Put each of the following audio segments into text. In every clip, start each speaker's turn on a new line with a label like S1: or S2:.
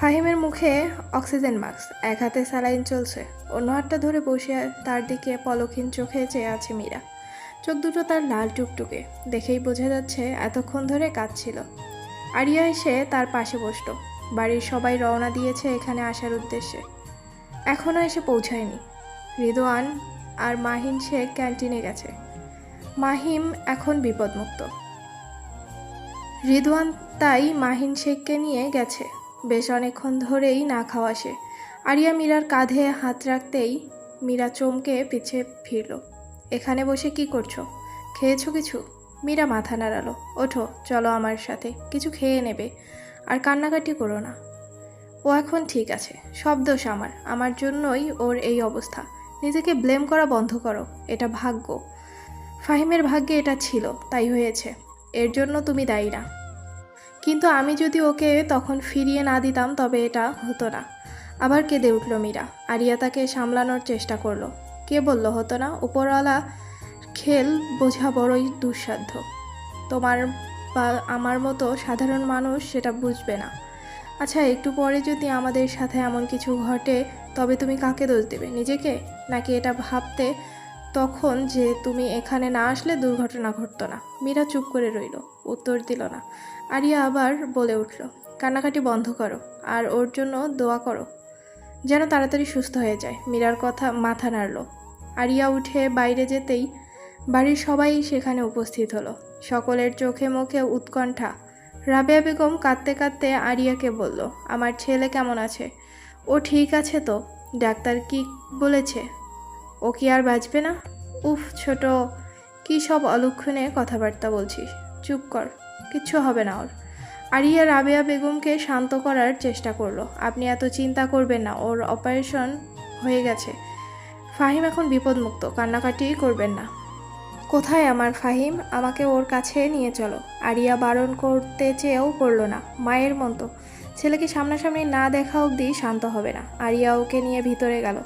S1: ফাহিমের মুখে oxygen mask. এক হাতে স্যালাইন চলছে। অন্য হাতটা ধরে বসে তার দিকে পলক্ষীন চোখে চেয়ে আছে মীরা। চোখ দুটো তার লাল টুকটুকে। দেখেই বোঝা যাচ্ছে এতক্ষণ ধরে কাঁদছিল। আরিয়া এসে তার পাশে বসল। বাড়ির সবাই রওনা দিয়েছে এখানে আসার উদ্দেশ্যে। এখনও এসে পৌঁছায়নি। রিদওয়ান আর মাহিন শেখ ক্যান্টিনে গেছে। মাহিম এখন বিপদমুক্ত। রিদওয়ান তাই মাহিন শেখকে নিয়ে গেছে। বেশ অনেকক্ষণ ধরেই না খাওয়া সে। আরিয়া মীরার কাঁধে হাত রাখতেই মীরা চমকে পিছে ফিরল। এখানে বসে কি করছ? খেয়েছো কিছু? মীরা মাথা নাড়ালো। ওঠো, চলো আমার সাথে। কিছু খেয়ে নেবে। আর কান্নাকাটি করো না। ও এখন ঠিক আছে। সব দোষ আমার। আমার জন্যই ওর এই অবস্থা। নিজেকে ব্লেম করা বন্ধ করো। এটা ভাগ্য। ফাহিমের ভাগ্যে এটা ছিল, তাই হয়েছে। এর জন্য তুমি দায়ী না। কিন্তু আমি যদি ওকে তখন ফিরিয়ে না দিতাম, তবে এটা হতো না। আবার কেঁদে উঠল মীরা, আরিয়া তাকে সামলানোর চেষ্টা করল। কে বলল, হতো না? উপরওয়ালা খেল বোঝা বড়ই দুঃসাধ্য। তোমার বা আমার মতো সাধারণ মানুষ সেটা বুঝবে না। আচ্ছা একটু পরে যদি আমাদের সাথে এমন কিছু ঘটে, তবে তুমি কাকে দোষ দেবে? নিজেকে? নাকি এটা ভাবতে তখন যে তুমি এখানে না আসলে দুর্ঘটনা ঘটতো না। মীরা চুপ করে রইল, উত্তর দিল না। আরিয়া আবার বলে উঠল, কান্নাকাটি বন্ধ করো, আর ওর জন্য দোয়া করো। যেন তাড়াতাড়ি সুস্থ হয়ে যায়, মীরার কথা মাথা নাড়ল। আরিয়া উঠে বাইরে যেতেই বাড়ির সবাই সেখানে উপস্থিত হলো। সকলের চোখে মুখে উৎকণ্ঠা। রাবেয়া বেগম কাঁদতে কাঁদতে আরিয়াকে বলল, আমার ছেলে কেমন আছে? ও ঠিক আছে তো। ডাক্তার কি বলেছে? ও কি আর বাঁচবে না? উফ, ছোট, কি সব অলক্ষণে কথাবার্তা বলছিস? চুপ কর, কিচ্ছু হবে না ওর। আরিয়া রাবেয়া বেগমকে শান্ত করার চেষ্টা করল। আপনি এত চিন্তা করবেন না, ওর অপারেশন হয়ে গেছে। ফাহিম এখন বিপদমুক্ত, কান্নাকাটি করবেন না। কোথায় আমার ফাহিম? আমাকে ওর কাছে নিয়ে চলো। আরিয়া বারণ করতে চেয়েও করল না, মায়ের মতো ছেলেকে সামনাসামনি না দেখা অবধি শান্ত হবে না। আরিয়া ওকে নিয়ে ভিতরে গেল।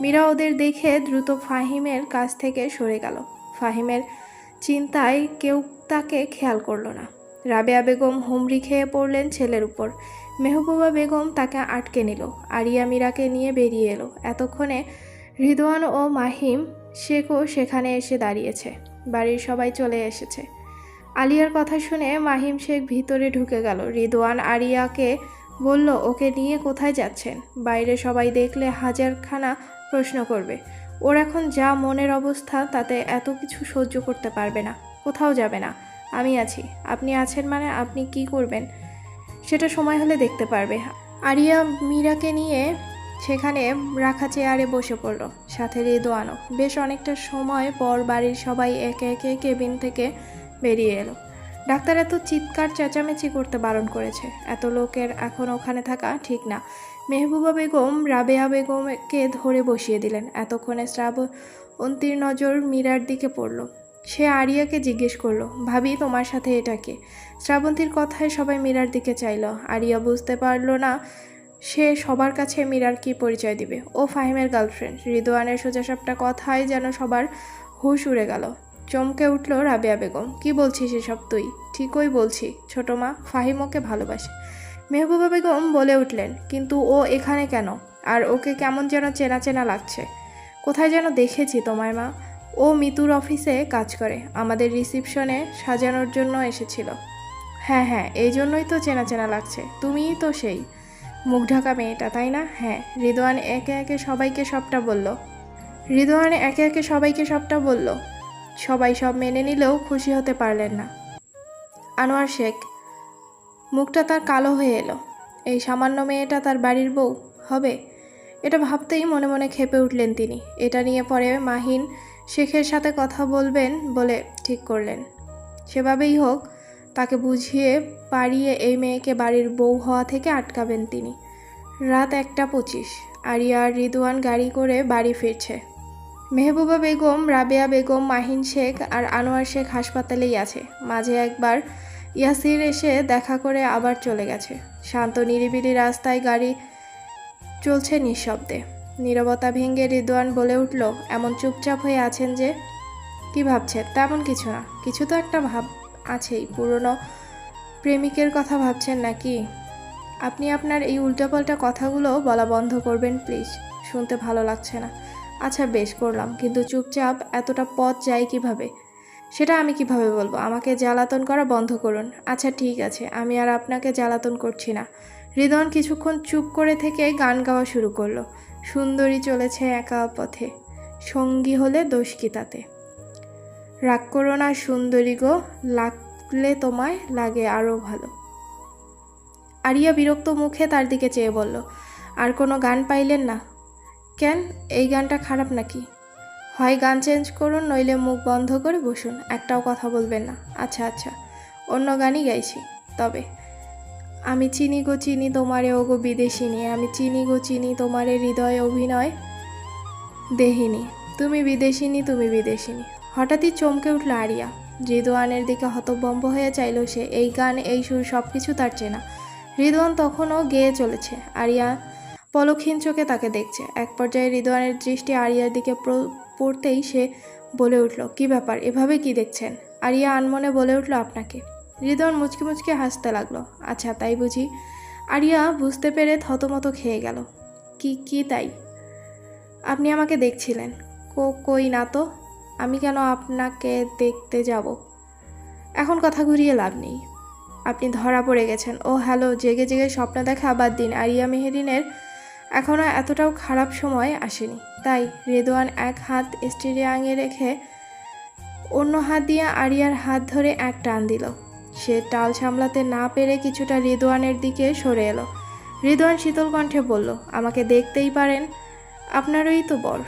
S1: মীরা ওদের দেখে দ্রুত ফাহিমের কাছ থেকে সরে গেল। ফাহিমের চিন্তায় কেউ তাকে খেয়াল করল না। রাবেয়া বেগম হুমড়ি খেয়ে পড়লেন ছেলের উপর। মেহবুবা বেগম তাকে আটকে নিল। আরিয়া মীরাকে নিয়ে বেরিয়ে এলো। এতক্ষণে রিদওয়ান ও মাহিম শেখও সেখানে এসে দাঁড়িয়েছে। বাড়ির সবাই চলে এসেছে। আলিয়ার কথা শুনে মাহিম শেখ ভিতরে ঢুকে গেল। রিদওয়ান আরিয়াকে বলল, ওকে নিয়ে কোথায় যাচ্ছেন? বাইরে সবাই দেখলে হাজারখানা প্রশ্ন করবে। ওর এখন যা মনের অবস্থা, তাতে এত কিছু সহ্য করতে পারবে না। কোথাও যাবে না। আমি আছি। আপনি আছেন মানে আপনি কি করবেন? সেটা সময় হলে দেখতে পারবে। আরিয়া মীরাকে নিয়ে সেখানে রাখা চেয়ারে বসে পড়ল। সাথে রেদোয়ানো বেশ অনেকটা সময় পর বাড়ির সবাই একে একে কেবিন থেকে বেরিয়ে এলো। ডাক্তার এত চিৎকার, চেঁচামেচি করতে বারণ করেছে। এত লোকের এখন ওখানে থাকা ঠিক না। মেহবুবা বেগম, রাবেয়া বেগমকে ধরে বসিয়ে দিলেন। এতক্ষণে শ্রাবন্তীর নজর মীরার দিকে পড়ল। সে আরিয়াকে জিজ্ঞেস করল, ভাবি, তোমার সাথে এটাকে শ্রাবন্তীর কথায় সবাই মীরার দিকে চাইল। আরিয়া বুঝতে পারল না, সে সবার কাছে মীরার কি পরিচয় দিবে। ও ফাহিমের গার্লফ্রেন্ড। রিদোয়ানের সোজাসাপটা কথায় যেন সবার হুশ উড়ে গেল। চমকে উঠল রাবেয়া বেগম, কি বলছিস এসব তুই? ঠিকই বলছি, ছোট মা, ফাহিম ওকে ভালোবাসে। মেহবুবা বেগম বলে উঠলেন, কিন্তু ও এখানে কেন? আর ওকে কেমন যেন চেনা চেনা লাগছে। কোথায় যেন দেখেছি তোমায় মা। ও মিতুর অফিসে কাজ করে। আমাদের রিসিপশনে সাজানোর জন্য এসেছিল। হ্যাঁ হ্যাঁ এই জন্যই তো চেনা চেনা লাগছে। তুমিই তো সেই মুখ ঢাকা মেয়েটা, তাই না? হ্যাঁ রিদোয়ান একে একে সবাইকে সবটা বলল। রিদোয়ান একে একে সবাইকে সবটা বলল। সবাই সব মেনে নিলেও খুশি হতে পারলেন না। আনোয়ার শেখ মুখটা তার কালো হয়ে এলো। এই সামান্য মেয়েটা তার বাড়ির বউ, হবে? এটা ভাবতেই মনে মনে খেপে উঠলেন তিনি। এটা নিয়ে পরে মাহিন শেখের সাথে কথা বলবেন বলে ঠিক করলেন। সেভাবেই হোক, তাকে বুঝিয়ে পারিয়ে এই মেয়েকে বাড়ির বউ হওয়া থেকে আটকাবেন তিনি। রাত একটা পঁচিশ, আরিয়া আর রিদওয়ান গাড়ি করে বাড়ি ফিরছে। মেহবুবা বেগম, রাবেয়া বেগম, মাহিন শেখ আর আনোয়ার শেখ হাসপাতালেই আছে। মাঝে একবার ইয়াসির এসে দেখা করে আবার চলে গেছে। শান্ত, নিরিবিলি রাস্তায় গাড়ি চলছে নিঃশব্দে। নীরবতা ভেঙে রিদওয়ান বলে উঠল, এমন চুপচাপ হয়ে আছেন যে, কি ভাবছেন? তেমন কিছু না। কিছু তো একটা ভাব আছেই। পুরনো প্রেমিকের কথা ভাবছেন নাকি? আপনি আপনার এই উল্টাপাল্টা কথাগুলো বলা বন্ধ করবেন, প্লিজ। শুনতে ভালো লাগছে না। আচ্ছা বেশ করলাম। কিন্তু চুপচাপ এতটা পথ যায় কীভাবে? সেটা আমি কীভাবে বলব? আমাকে জ্বালাতন করা বন্ধ করুন। আচ্ছা ঠিক আছে। আমি আর আপনাকে জ্বালাতন করছি না। হৃদয়ন কিছুক্ষণ চুপ করে থেকে গান গাওয়া শুরু করল। সুন্দরী চলেছে একা পথে। সঙ্গী হলে দোষ কি তাতে? রাগ করো না সুন্দরী গো, লাগলে তোমায়, লাগে আরও ভালো। আরিয়া বিরক্ত মুখে তার দিকে চেয়ে বলল, আর কোনো গান পাইলেন না? কেন? এই গানটা খারাপ নাকি? হয় গান চেঞ্জ করুন, নইলে মুখ বন্ধ করে বসুন। একটাও কথা বলবেন না। আচ্ছা আচ্ছা অন্য গানই গাইছি। তবে আমি চিনি গো, চিনি তোমারে ওগো বিদেশিনী। আমি চিনি গো, চিনি তোমারে, হৃদয় অভিনয় দেহিনী। তুমি বিদেশিনী তুমি বিদেশিনী। হঠাৎই চমকে উঠল আরিয়া। রিদওয়ানের দিকে হতবম্ব হয়ে চাইল সে। এই গান, এই সুর সব কিছু তার চেনা। রিদওয়ান তখনও গেয়ে চলেছে। আরিয়া পলক্ষীন চোখে তাকে দেখছে। এক পর্যায়ে রিদওয়ানের দৃষ্টি আরিয়ার দিকে পড়তেই সে বলে উঠল, কি ব্যাপার? এভাবে কি দেখছেন? আরিয়া আনমনে বলে উঠল, আপনাকে। রিদওয়ান মুচকি মুচকি হাসতে লাগল আচ্ছা তাই বুঝি? আরিয়া বুঝতে পেরে থতমত খেয়ে গেল, কি কি তাই? আপনি আমাকে দেখছিলেন। কো, কই না তো? আমি কেন আপনাকে দেখতে যাব? এখন কথা ঘুরিয়ে লাভ নেই। আপনি ধরা পড়ে গেছেন। ও হ্যালো, জেগে জেগে স্বপ্ন দেখা বাদ দিন। আরিয়া মেহেরিনের এখনও এতটাও খারাপ সময় আসেনি। তাই রেদওয়ান এক হাত স্টেরিয়াঙে রেখে অন্য হাত দিয়ে আরিয়ার হাত ধরে এক টান দিল। সে টাল সামলাতে না পেরে কিছুটা রিদওয়ানের দিকে সরে এলো। রিদওয়ান শীতল কণ্ঠে বলল, আমাকে দেখতেই পারেন। আপনারই তো বর।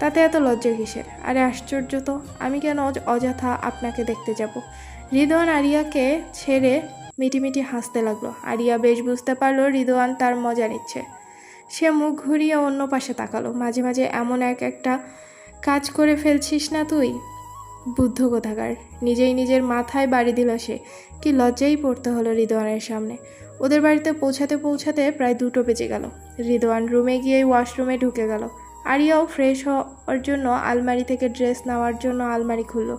S1: তাতে এত লজ্জা কিসের? আরে আশ্চর্য তো, আমি কেন অযথা আপনাকে দেখতে যাব? রিদওয়ান আরিয়াকে ছেড়ে মিটিমিটি হাসতে লাগল। আরিয়া বেশ বুঝতে পারল রিদওয়ান তার মজা নিচ্ছে। সে মুখ ঘুরিয়ে অন্য পাশে তাকালো। মাঝে মাঝে এমন এক একটা কাজ করে ফেলছিস না তুই? বুদ্ধ কোথাকার। নিজেই নিজের মাথায় বাড়ি দিল সে। কি লজ্জাই পড়তে হলো রিদওয়ানের সামনে। ওদের বাড়িতে পৌঁছাতে পৌঁছাতে প্রায় দুটো বেজে গেল। রিদওয়ান রুমে গিয়ে ওয়াশরুমে ঢুকে গেল। আরিয়াও ফ্রেশ হওয়ার জন্য আলমারি থেকে ড্রেস নেওয়ার জন্য আলমারি খুললো।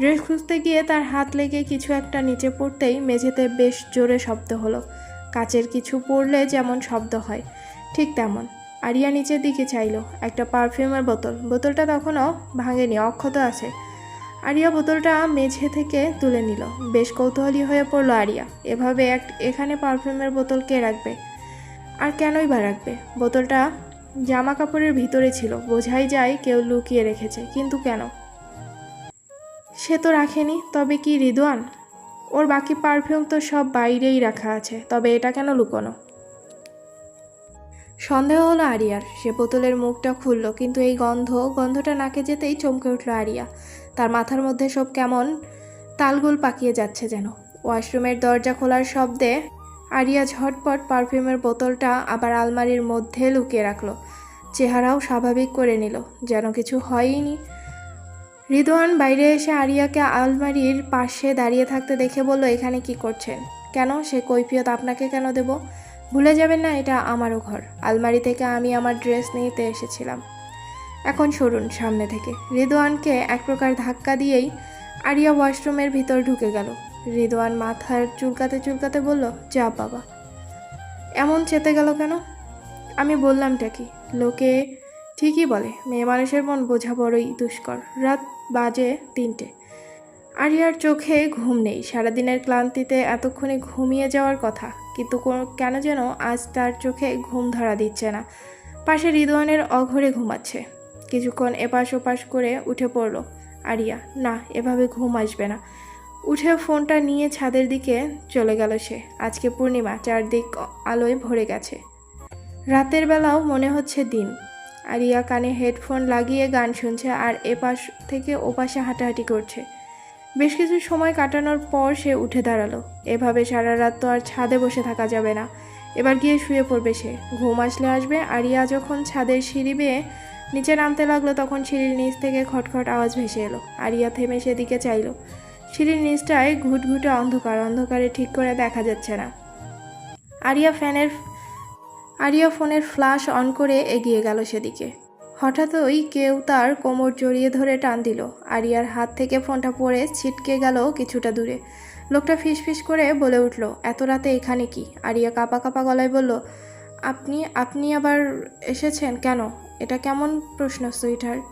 S1: ড্রেস খুঁজতে গিয়ে তার হাত লেগে কিছু একটা নিচে পড়তেই মেঝেতে বেশ জোরে শব্দ হলো। কাচের কিছু পড়লে যেমন শব্দ হয়। ঠিক তেমন। আরিয়া নিচের দিকে চাইলো, একটা পারফিউমের বোতল। বোতলটা তখনও ভাঙেনি, অক্ষত আছে। আরিয়া বোতলটা মেঝে থেকে তুলে নিল। বেশ কৌতূহলী হয়ে পড়ল আরিয়া, এভাবে এক, এখানে পারফিউমের বোতল কে রাখবে? আর কেনই বা রাখবে? বোতলটা জামা কাপড়ের ভিতরে ছিল, বোঝাই যায় কেউ লুকিয়ে রেখেছে, কিন্তু কেন? সে তো রাখেনি, তবে কি রিদওয়ান? ওর বাকি পারফিউম তো সব বাইরেই রাখা আছে, তবে এটা কেন লুকোনো? সন্দেহ হলো আরিয়ার। সে বোতলের মুখটা খুললো, কিন্তু এই গন্ধ, গন্ধটা নাকে যেতেই চমকে উঠল আরিয়া। তার মাথার মধ্যে সব কেমন তালগোল পাকিয়ে যাচ্ছে যেন। ওয়াশরুমের দরজা খোলার শব্দে আরিয়া ঝটপট পারফিউমের বোতলটা আবার আলমারির মধ্যে লুকিয়ে রাখল। চেহারাও স্বাভাবিক করে নিল, যেন কিছু হয়ইনি। রিদওয়ান বাইরে এসে আরিয়াকে আলমারির পাশে দাঁড়িয়ে থাকতে দেখে বলল, এখানে কি করছেন? কেন? সে কৈফিয়ত আপনাকে কেন দেব? ভুলে যাবেন না, এটা আমারও ঘর। আলমারি থেকে আমি আমার ড্রেস নিতে এসেছিলাম। এখন সরুন সামনে থেকে। রিদওয়ানকে এক প্রকার ধাক্কা দিয়েই আরিয়া ওয়াশরুমের ভিতর ঢুকে গেল। রিদওয়ান মাথার চুলকাতে চুলকাতে বলল, যা বাবা। এমন চেতে গেল কেন? আমি বললামটা কি, লোকে ঠিকই বলে, মেয়ে মানুষের মন বোঝা বড়ই দুষ্কর। রাত বাজে তিনটে। আরিয়ার চোখে ঘুম নেই। সারাদিনের ক্লান্তিতে এতক্ষণে ঘুমিয়ে যাওয়ার কথা। কিন্তু কোনো- কেন যেন আজ তার চোখে ঘুম ধরা দিচ্ছে না। পাশে হৃদয়নের অঘরে ঘুমাচ্ছে। কিছুক্ষণ এপাশ ওপাশ করে উঠে পড়ল। আরিয়া, না, এভাবে ঘুম আসবে না। উঠে ফোনটা নিয়ে ছাদের দিকে চলে গেল সে। আজকে পূর্ণিমা, চারদিক আলোয় ভরে গেছে। রাতের বেলাও মনে হচ্ছে দিন। আরিয়া কানে হেডফোন লাগিয়ে গান শুনছে আর এপাশ থেকে ওপাশে হাঁটাহাঁটি করছে। বেশ কিছু সময় কাটানোর পর সে উঠে দাঁড়াল। এভাবে সারা রাত তো আর ছাদে বসে থাকা যাবে না। এবার গিয়ে শুয়ে পড়বে সে। ঘুম আসলে আসবে, আরিয়া যখন ছাদের সিঁড়ি বেয়ে নিচে নামতে লাগল, তখন সিঁড়ির নিচ থেকে খটখট আওয়াজ ভেসে এলো। আরিয়া থেমে সেদিকে চাইলো। সিঁড়ির নিচটায় ঘুটঘুটে অন্ধকার, অন্ধকারে ঠিক করে দেখা যাচ্ছে না। আরিয়া ফ্যানের, আরিয়া ফোনের ফ্ল্যাশ অন করে এগিয়ে গেল সেদিকে। হঠাৎই কেউ তার কোমর জড়িয়ে ধরে টান দিল। আরিয়ার হাত থেকে ফোনটা পড়ে ছিটকে গেল কিছুটা দূরে। লোকটা ফিসফিস করে বলে উঠল, এত রাতে এখানে কি? আরিয়া কাপা কাপা গলায় বলল, আপনি আপনি আবার এসেছেন কেন? এটা কেমন প্রশ্ন, সুইটহার্ট?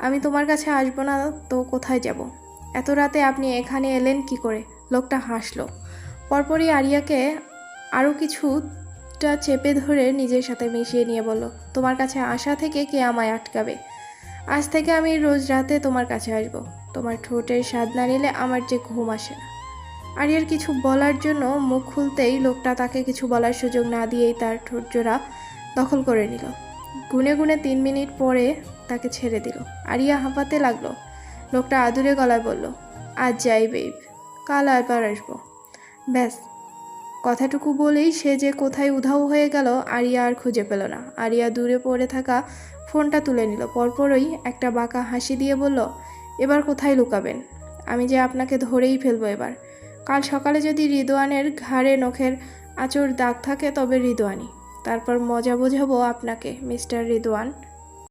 S1: আমি তোমার কাছে আসব না তো কোথায় যাব? এত রাতে আপনি এখানে এলেন কি করে? লোকটা হাসলো। পরপরই আরিয়াকে আরও কিছুটা চেপে ধরে নিজের সাথে মিশিয়ে নিয়ে বলল, তোমার কাছে আসা থেকে কে আমায় আটকাবে? আজ থেকে আমি রোজ রাতে তোমার কাছে আসব। তোমার ঠোঁটের স্বাদ না নিলে আমার যে ঘুম আসে না। আরিয়ার কিছু বলার জন্য মুখ খুলতেই লোকটা তাকে কিছু বলার সুযোগ না দিয়েই তার ঠোঁট জোড়া দখল করে নিল। গুনে গুনে তিন মিনিট পরে তাকে ছেড়ে দিল। আরিয়া হাঁপাতে লাগল। লোকটা আদুরে গলায় বলল, আজ যাই বেব কাল আবার আসব। ব্যাস। কথাটুকু বলেই সে যে কোথায় উধাও হয়ে গেল, আরিয়া আর খুঁজে পেল না। আরিয়া দূরে পড়ে থাকা ফোনটা তুলে নিল। পরপরই একটা বাঁকা হাসি দিয়ে বলল, এবার কোথায় লুকাবেন? আমি যে আপনাকে ধরেই ফেলব এবার। কাল সকালে যদি রিদোয়ানের ঘাড়ে নখের আচর দাগ থাকে, তবে রিদোয়ানি। তারপর মজা বোঝাবো আপনাকে, মিস্টার রিদোয়ান।